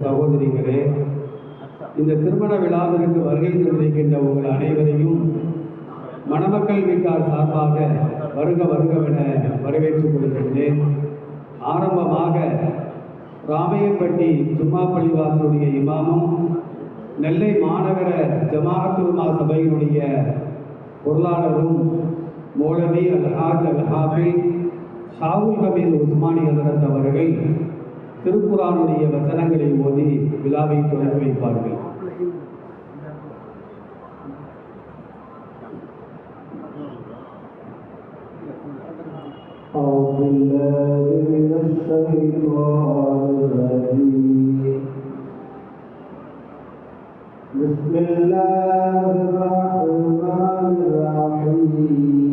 சகோதரிகளே இந்த திருமண விழாவிற்கு வருகை தந்திருக்கின்ற உங்கள் அனைவரையும் மணமக்கள் வீட்டார் சார்பாக வருக வருகவென வரவேற்றுக் கொள்கின்றேன். ஆரம்பமாக ராமையப்பட்டி ஜும்மா பள்ளிவாசனுடைய இமாமும் நெல்லை மாநகர ஜமாஅத்துல்மா சபையினுடைய பொருளாளரும் மௌலவி அல்ஹாஜ் அல் ஹாஃபில் ஷாவுல் கபீர் உஸ்மானி ஹசரத் அவர்கள் திருக்குறானுடைய வசனங்களை ஓதி விழாவை தொடங்கி வைப்பார்கள் أعوذ بالله من الشيطان الرجيم بسم الله الرحمن الرحيم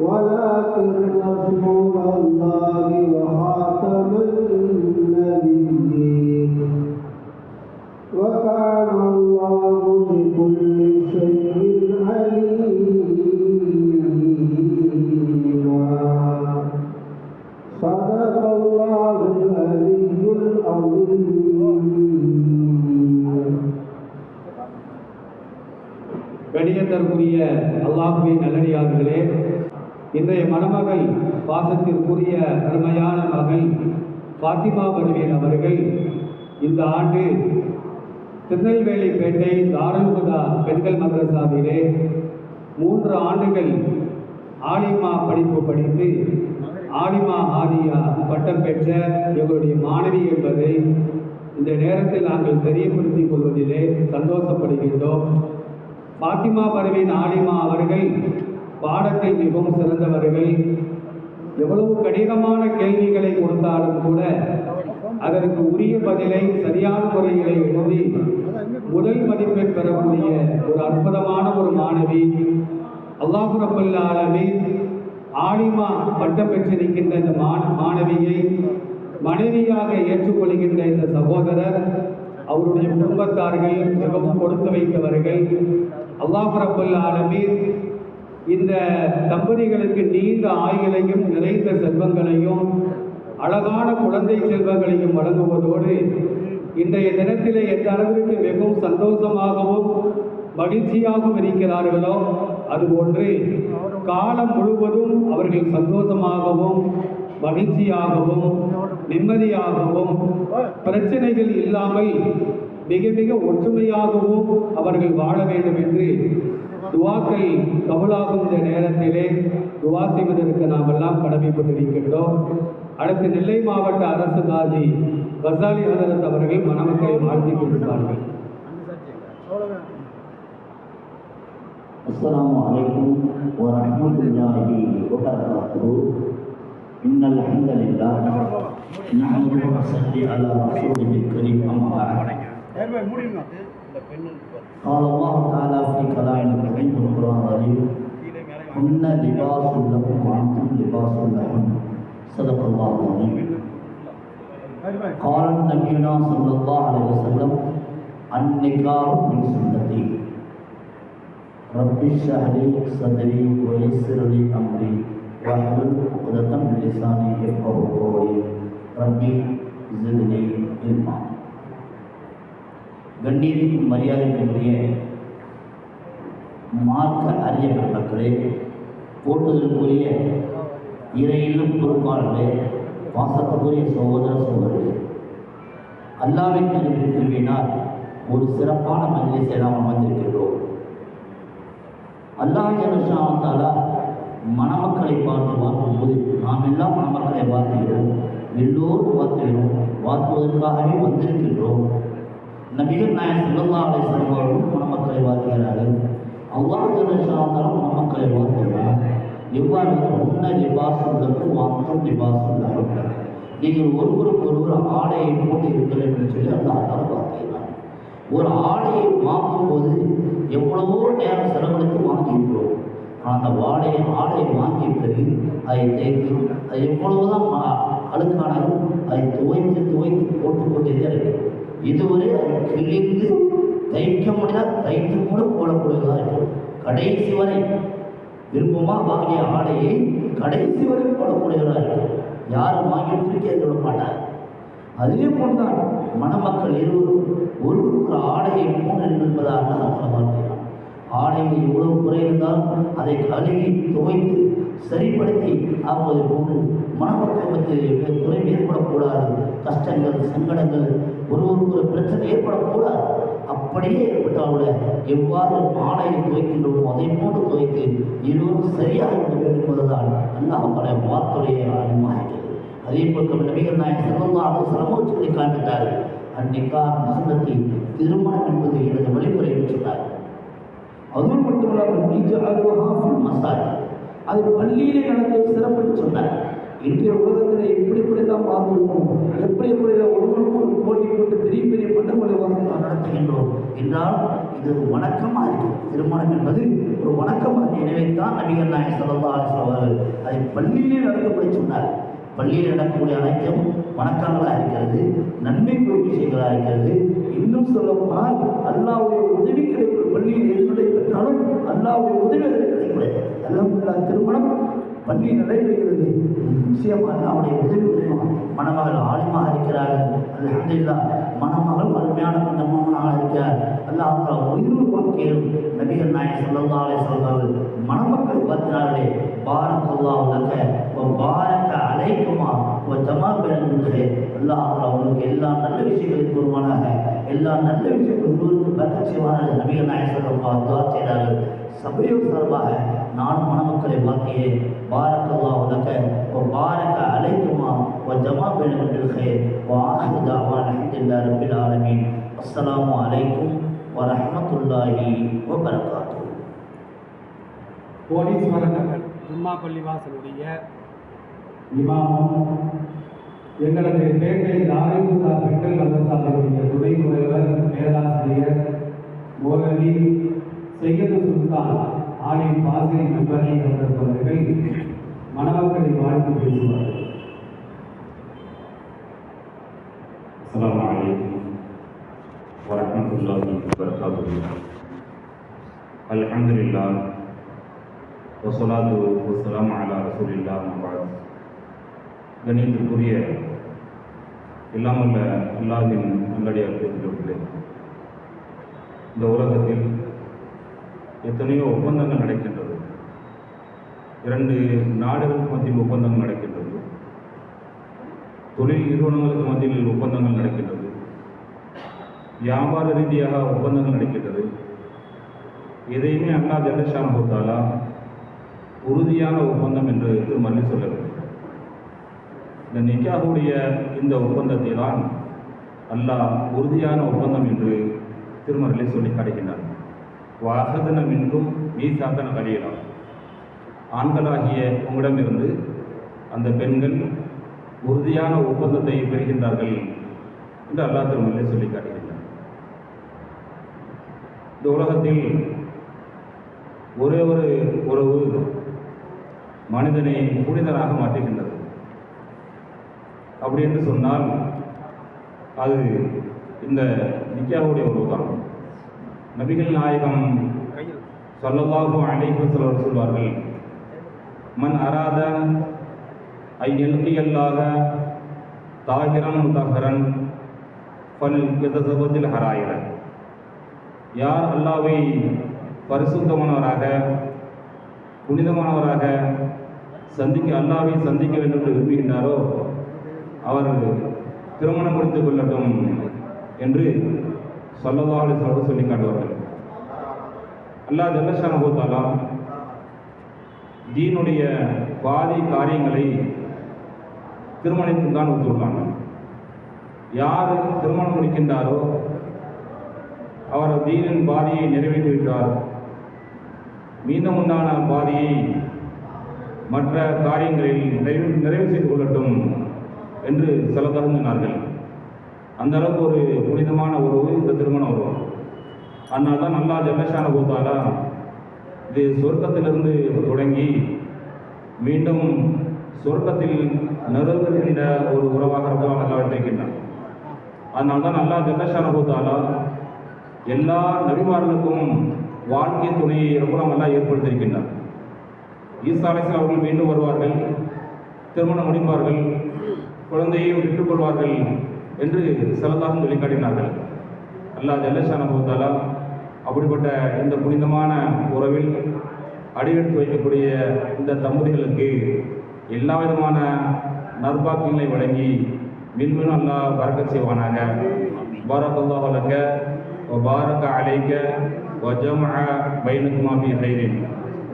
ولكن رسول الله وخاتم இன்றைய மணமகள் பாசத்திற்குரிய அருமையான மகள் பாத்திமா பருவின் அவர்கள் இந்த ஆண்டு திருநெல்வேலிப்பேட்டை தாருல்குதா பெண்கள் மதரசாவிலே மூன்று ஆண்டுகள் ஆலிமா படிப்பு படித்து ஆலிமா ஆதியா பட்டம் பெற்ற எங்களுடைய மாணவி என்பதை இந்த நேரத்தில் நாங்கள் தெரியப்படுத்திக் கொள்வதிலே சந்தோஷப்படுகின்றோம். பாத்திமா பருவின் ஆலிமா அவர்கள் பாடத்தில் மிகவும் சிறந்தவர்கள். எவ்வளவு கடினமான கேள்விகளை கொடுத்தாலும் கூட அதற்கு உரிய பதிலை சரியான முறைகளை எழுதி முதல் மதிப்பெண் பெறக்கூடிய ஒரு அற்புதமான ஒரு மாணவி அல்லாஹு ரபுல் ஆலமீன் ஆலிமா பட்டம் பெற்றிருக்கின்ற இந்த மா- மாணவியை மனைவியாக ஏற்றுக்கொள்கின்ற இந்த சகோதரர் அவருடைய குடும்பத்தார்கள் மிகவும் கொடுத்து வைத்தவர்கள். அல்லாஹு ரபுல் இந்த தம்பதிகளுக்கு நீண்ட ஆயுளையும் நிறைந்த செல்வங்களையும் அழகான குழந்தை செல்வங்களையும் வழங்குவதோடு இன்றைய தினத்திலே எந்த அளவிற்கு மிகவும் சந்தோஷமாகவும் மகிழ்ச்சியாகவும் இருக்கிறார்களோ அதுபோன்று காலம் முழுவதும் அவர்கள் சந்தோஷமாகவும் மகிழ்ச்சியாகவும் நிம்மதியாகவும் பிரச்சனைகள் இல்லாமல் மிக மிக ஒற்றுமையாகவும் அவர்கள் வாழ வேண்டும் என்று துவாக்கள் கபலாகும் இந்த நேரத்திலே துவா செய்வதற்கு நாம் எல்லாம் கடமைப்பட்டிருக்கின்றோம் அடுத்து நெல்லை மாவட்ட அரசு காஜி கசாலி ஹதரத் அவர்கள் மணமக்களை வாழ்த்தி கொண்டிருப்பார்கள் السلام عليكم ورحمة الله وبركاته إن الحمد لله نحمده ونصلي على رسوله الكريم أما بعد قال الله تعالى في كلام الكريم القرآن العظيم هن لباس لكم وأنتم لباس لهن صدق الله العظيم. قال نبينا صلى الله عليه وسلم النكاح من سنتي. رب اشرح لي صدري ويسر لي أمري واحلل عقدة من لساني يفقهوا قولي. ربي زدني علما. கண்ணியத்துக்கும் மரியாதைக்குரிய மார்க்க அறிய பெருமக்களே போட்டுதலுக்குரிய இறையிலும் பொறுப்பாளர்களே பாசத்துக்குரிய சகோதர சகோதரர்களே அல்லாவின் திருவினால் ஒரு சிறப்பான மனிதத்தை நாம் அமர்ந்திருக்கிறோம் அல்லாஹ் ஜனஷாவத்தாலா மணமக்களை பார்த்து பார்க்கும்போது நாம் எல்லாம் மணமக்களை பார்க்கிறோம் எல்லோரும் பார்க்கிறோம் பார்த்துவதற்காகவே வந்திருக்கின்றோம். நபிகள் நாயன் சொல்லல்லா அலை அவர்களும் மணமக்களை வாழ்கிறார்கள் அவ்வாறு ஜனஷாவத்தாலும் மணமக்களை பார்க்கிறார் எவ்வாறு உன்ன லிபாசுள்ளக்கும் வாக்கும் லிபாசுள்ளக்கும் நீங்கள் ஒருவருக்கு ஒருவர் ஆடையை போட்டு இருக்கிறீர்கள் என்று சொல்லி அந்த தாலா பார்க்கிறார் ஒரு ஆடையை வாங்கும்போது எவ்வளவோ நேரம் செலவழித்து வாங்கியிருக்கிறோம். ஆனால் அந்த வாடையை ஆடையை வாங்கிய பிறகு அதை தேய்த்து அது எவ்வளவுதான் அழுக்கானாலும் அதை துவைத்து துவைத்து போட்டுக்கொண்டே இருக்கிறோம். இதுவரை அது கிழிந்து தைக்க முடியாது தைத்து கூட போடக்கூடியதாக இருக்கும் கடைசி வரை விருப்பமா வாங்கிய ஆடையை கடைசி வரை போடக்கூடியவராக இருக்கும் யாரும் வாங்கி தூக்கி சொல்ல மாட்டார் அதே போன்றுதான் மணமக்கள் இருவரும் ஒருவருக்கு ஆடையை போன்று என்பதாக நான் வாழ்க்கையான் ஆடையில் எவ்வளவு குறை அதை கழுவி துவைத்து சரிப்படுத்தி ஆகுவது போன்று மனப்பக்குவத்து குறை ஏற்படக்கூடாது. கஷ்டங்கள் சங்கடங்கள் ஒருவருக்கு ஒரு பிரச்சனை ஏற்படக்கூடாது. அப்படியே ஏற்பட்டால் எவ்வாறு ஆடையை துவைக்கின்றோமோ அதை போன்று துவைத்து இருவரும் சரியாக வேண்டும் என்பதுதான் அல்லாஹ் பல வார்த்தையை அனுமானிக்கிறது அதே போல் நபிகள் நாயகம் செல்வமாக சிரமம் சொல்லி காண்பித்தார் அன்னைக்கா சுண்ணத்தை திருமணம் என்பது எனது வழிமுறை என்று சொன்னார் அது மட்டுமல்லாமல் இஜஅலுஹா மசாஜ் அது பள்ளியிலே நடந்த சிறப்புன்னு சொன்னார். இன்றைய உலகத்தில் எப்படி எப்படிலாம் பார்த்துருக்கோம் எப்படி எப்படி ஒவ்வொருக்கும் ஒரு போட்டி போட்டு பெரிய பெரிய பண்டங்களை வந்து நடத்துகின்றோம் என்றால் இது ஒரு வணக்கமாக இருக்கும். திருமணம் என்பது ஒரு வணக்கமாக எனவே தான் நபிகள் நாயகம் ஸல்லல்லாஹு அலைஹி அவர்கள் அதை பள்ளியிலே நடத்தப்படி சொன்னார் பள்ளியில் நடக்கக்கூடிய அனைத்தும் வணக்கங்களாக இருக்கிறது நன்மைக்குரிய விஷயங்களாக இருக்கிறது. இன்னும் சொல்ல போனால் அல்லாவுடைய உதவி கிடைக்கும். பள்ளியில் எது பெற்றாலும் அல்லாவுடைய உதவி அதில் கிடைக்கிறது அல்லாஹ் திருமணம் பள்ளி நடைபெறுகிறது. நிச்சயமாக அல்லாவுடைய உதவி உதவும் மணமகள் ஆழமாக இருக்கிறார்கள் அல்ஹம்துலில்லா மணமகள் அருமையான மணமகனாக இருக்கிறார். அல்லாஹ் உயிர் வாழ்க்கையிலும் நபிகள் நாயகம் ஸல்லல்லாஹு அலைஹி மணமக்கள் பார்க்கிறார்களே பாரக்கல்லாஹு லக்க வ பாரக்க அலைக்குமா வ ஜமா பெருந்துகளே அல்லாஹ் அவங்களுக்கு எல்லா நல்ல விஷயங்களையும் கூறுவானாக. எல்லா நல்ல விஷயங்களும் ஒருவருக்கு பறக்க செய்வானாக. நபிகள் நாயகம் ஸல்லல்லாஹு செய்தார்கள். சபையோர் சார்பாக நானும் மணமக்களை வாழ்க்கையே பாரக்கல்லாஹு லக்க ஒரு பாரக்க அலைக்குமா வ ஜமா பெருந்துகளே வ ஆஹிரு தாவான் அல்ஹம்துலில்லாஹி ரப்பில் ஆலமீன். அஸ்ஸலாமு அலைக்கும் வ ரஹ்மத்துல்லாஹி கோடீஸ்வர நகர் உம்மா பள்ளிவாசலுடைய இமாமும். எங்களது பேட்டை தாரிமுல்லா பெண்கள் கலந்தாருடைய துணை முதல்வர் பேராசிரியர் மோகவி செய்யது சுல்தான் ஆலை பாசிரி நம்பரை கலந்தவர்கள் மணமக்களை வாழ்த்து பேசுவார்கள். அஸ்லாம் வலைக்கம் வரமத்துல்லாஹி வபரகாத்துஹு அல்ஹம்துலில்லாஹ். வசலாது வசலாம் அலா ரசூலில்லா மபாத் கணியத்திற்குரிய இல்லாமல் அல்லாவின் நல்லடியாக இருக்கிறவர்களே இந்த உலகத்தில் எத்தனையோ ஒப்பந்தங்கள் நடக்கின்றது. இரண்டு நாடுகளுக்கு மத்தியில் ஒப்பந்தங்கள் நடக்கின்றது. தொழில் நிறுவனங்களுக்கு மத்தியில் ஒப்பந்தங்கள் நடக்கின்றது. வியாபார ரீதியாக ஒப்பந்தங்கள் நடக்கின்றது. எதையுமே அண்ணா ஜெகஷான் போத்தாலா உறுதியான ஒப்பந்தம் என்று திருமல்லி சொல்லவில்லை. இந்த நிக்காவுடைய இந்த ஒப்பந்தத்தை தான் அல்லாஹ் உறுதியான ஒப்பந்தம் என்று திருமறையிலே சொல்லி காட்டுகின்றார். வாகதனம் என்றும் மீசாத்தன கலியலாம் ஆண்களாகிய உங்களிடமிருந்து அந்த பெண்கள் உறுதியான ஒப்பந்தத்தை பெறுகின்றார்கள் என்று அல்லாஹ் திருமலை சொல்லி காட்டுகின்றார். இந்த உலகத்தில் ஒரே ஒரு உறவு மனிதனை புனிதனாக மாற்றுகின்றது. அப்படி என்று சொன்னால் அது இந்த நிக்காவுடைய உறவு தான். நபிகள் நாயகம் சொல்லல்லாஹு அழைப்பு சிலர் சொல்வார்கள் மன் அராத ஐ எல்கியல்லாக தாகிரன் முத்தஹரன் பல் எதசபத்தில் ஹராயிர. யார் அல்லாவை பரிசுத்தமானவராக புனிதமானவராக சந்திக்க அல்லாவை சந்திக்க வேண்டும் என்று விரும்புகின்றாரோ அவர் திருமணம் முடித்துக் கொள்ளட்டும் என்று சொல்லதாலே சொல்ல சொல்லி காட்டுவார்கள். அல்லாஹ் ஜல்லஷான போத்தாலா தீனுடைய பாதி காரியங்களை திருமணத்தில் தான் ஒத்துள்ளாங்க யார் திருமணம் முடிக்கின்றாரோ அவர் தீனின் பாதியை நிறைவேற்றி விட்டார் மீதமுண்டான பாதியை மற்ற காரியங்களில் நிறைவு நிறைவு செய்து கொள்ளட்டும் என்று சில தகுந்தினார்கள் அந்த அளவுக்கு ஒரு புனிதமான உறவு இந்த திருமண உறவு. அதனால தான் நல்லா ஜல்லஷான போத்தாலா இது சொர்க்கத்திலிருந்து தொடங்கி மீண்டும் சொர்க்கத்தில் நிறுவுகின்ற ஒரு உறவாக ரொம்ப நல்லா வைத்திருக்கின்றான் அதனால தான் நல்லா ஜல்லஷான போத்தாலா எல்லா நபிமார்களுக்கும் வாழ்க்கை துணையை ரகுலாம் நல்லா ஏற்படுத்தியிருக்கின்றான். ஈசாலேசன் அவர்கள் மீண்டும் வருவார்கள் திருமணம் முடிப்பார்கள் குழந்தையை விட்டுக்கொள்வார்கள் என்று சிலதாகவும் வெளிக்காட்டினார்கள். அல்லா ஜல்லஷான போதாலா அப்படிப்பட்ட இந்த புனிதமான உறவில் அடியெடுத்து வைக்கக்கூடிய இந்த தம்பதிகளுக்கு எல்லா விதமான நற்பாக்கியங்களை வழங்கி மின்மினும் அல்லா பறக்க செய்வானாங்க பாரக் அல்லா பாரத பாரக் அழைக்க வஜம் பைனுக்குமாபி ஹைரின்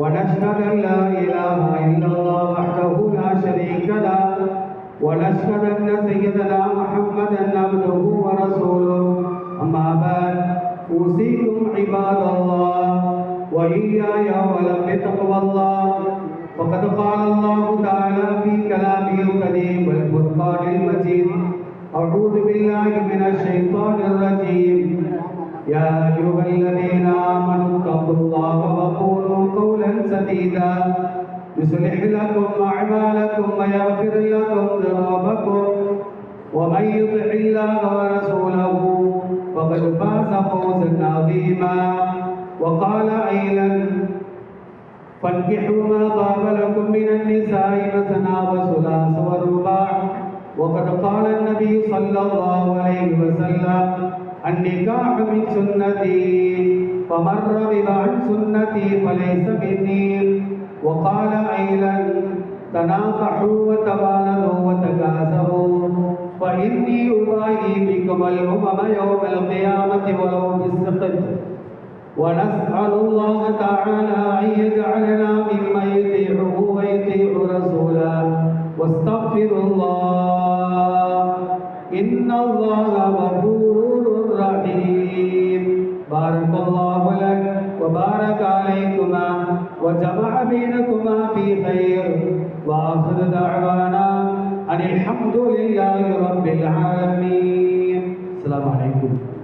ونشهد أن لا إله إلا الله وحده لا شريك له. ونشهد أن سيدنا محمدا عبده ورسوله. أما بعد أوصيكم عباد الله وإياي ولم بتقوى الله. وقد قال الله تعالى في كلامه القديم والفرقان المجيد أعوذ بالله من الشيطان الرجيم. يا أيها الذين آمنوا اتقوا الله وقولوا قولا سديدا. يصلح لكم أعمالكم ويغفر لكم ذنوبكم. ومن يطع الله ورسوله فقد فاز فوزا عظيما. وقال أيضا فانكحوا ما طاب لكم من النساء مثنى وثلاث ورباع. وقد قال النبي صلى الله عليه وسلم النكاح من سنتي فمن رغب عن سنتي فليس مني. وقال أيضا تناقحوا وتبالغوا وتكاثروا فإني أباهي بكم الأمم يوم القيامة ولو بالسقط. ونسأل الله تعالى أن يجعلنا ممن يطيعه ويطيع رسوله. واستغفر الله. إن الله غفور رحيم بارك الله لك وبارك عليكما وجمع بينكما في خير. وآخر دعوانا أن الحمد لله رب العالمين. السلام عليكم.